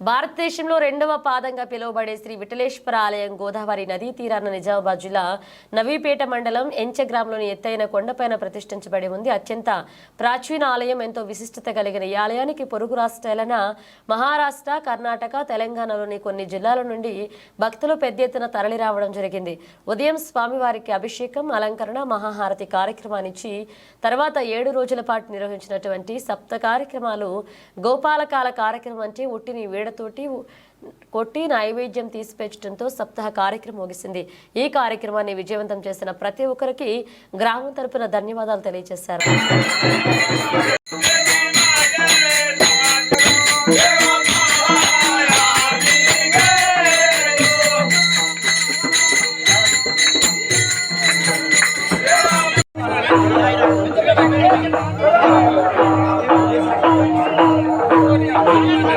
భారతదేశంలో రెండవ పాదంగా పిలువబడే శ్రీ విఠలేశ్వర ఆలయం గోదావరి నదీ తీరాన నిజామాబాద్ జిల్లా నవీపేట మండలం ఎంచగ్రామ్లోని ఎత్తైన కొండపైన ప్రతిష్ఠించబడి ఉంది. అత్యంత ప్రాచీన ఆలయం ఎంతో విశిష్టత కలిగిన ఈ ఆలయానికి పొరుగు రాష్ట్రాలైన మహారాష్ట్ర కర్ణాటక తెలంగాణలోని కొన్ని జిల్లాల నుండి భక్తులు పెద్ద ఎత్తున తరలిరావడం జరిగింది. ఉదయం స్వామివారికి అభిషేకం అలంకరణ మహాహారతి కార్యక్రమాన్నిచ్చి తర్వాత ఏడు రోజుల పాటు నిర్వహించినటువంటి సప్త కార్యక్రమాలు గోపాలకాల కార్యక్రమం అంటే ఉట్టిని వేడతోటి పేడతోటి కొట్టి నైవేద్యం తీసిపెట్టడంతో సప్తాహ కార్యక్రమం ముగిసింది. ఈ కార్యక్రమాన్ని విజయవంతం చేసిన ప్రతి ఒక్కరికి గ్రామం తరపున ధన్యవాదాలు తెలియజేశారు.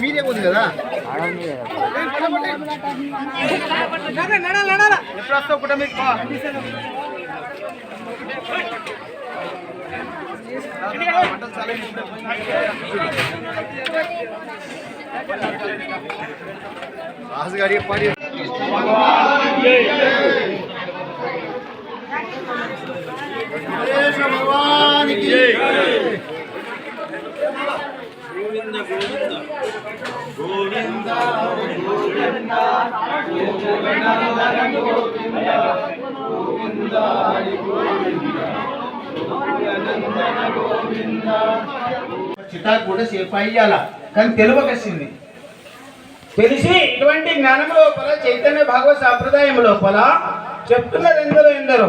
మీడియా ఉంది కదా ఎప్పుడు వస్తావు కూడా మీకు రాజుగారి పని భగవానికి చిటాకు కూడా సేఫ్ అయ్యాల కానీ తెలివకసింది. తెలిసి ఇటువంటి జ్ఞానం లోపల చైతన్య భాగవత సాంప్రదాయం లోపల చెప్తున్నది ఎందరో ఎందరో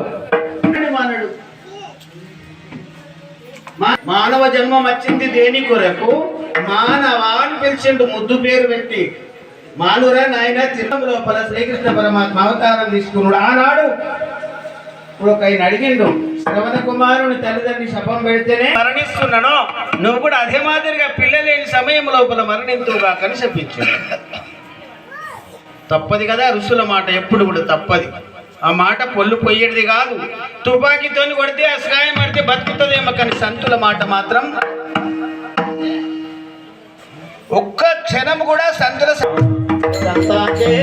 మానడు. మానవ జన్మం వచ్చింది దేని కొరకు? మానవ అని పిలిచిండు ముద్దు పేరు పెట్టి. మానురా నాయన చిత్తం లోపల శ్రీకృష్ణ పరమాత్మ అవతారం తీసుకున్నాడు. ఆనాడు ఇప్పుడు ఒక ఆయన అడిగిండు శ్రవణ కుమారుని తల్లిదండ్రి శపం పెడితేనే మరణిస్తున్నాను? నువ్వు కూడా అదే మాదిరిగా పిల్లలేని సమయం లోపల మరణింతుగా కని చెప్పించాడు తప్పది కదా ఋషుల మాట ఎప్పుడు కూడా తప్పది. ఆ మాట పొల్లు పోయేది కాదు. తుపాకీతో కొడితే ఆ సాయం పడితే బతుకుతుందేమో కానీ సంతుల మాట మాత్రం. ఒక్క క్షణం కూడా సంతుల సంతాతే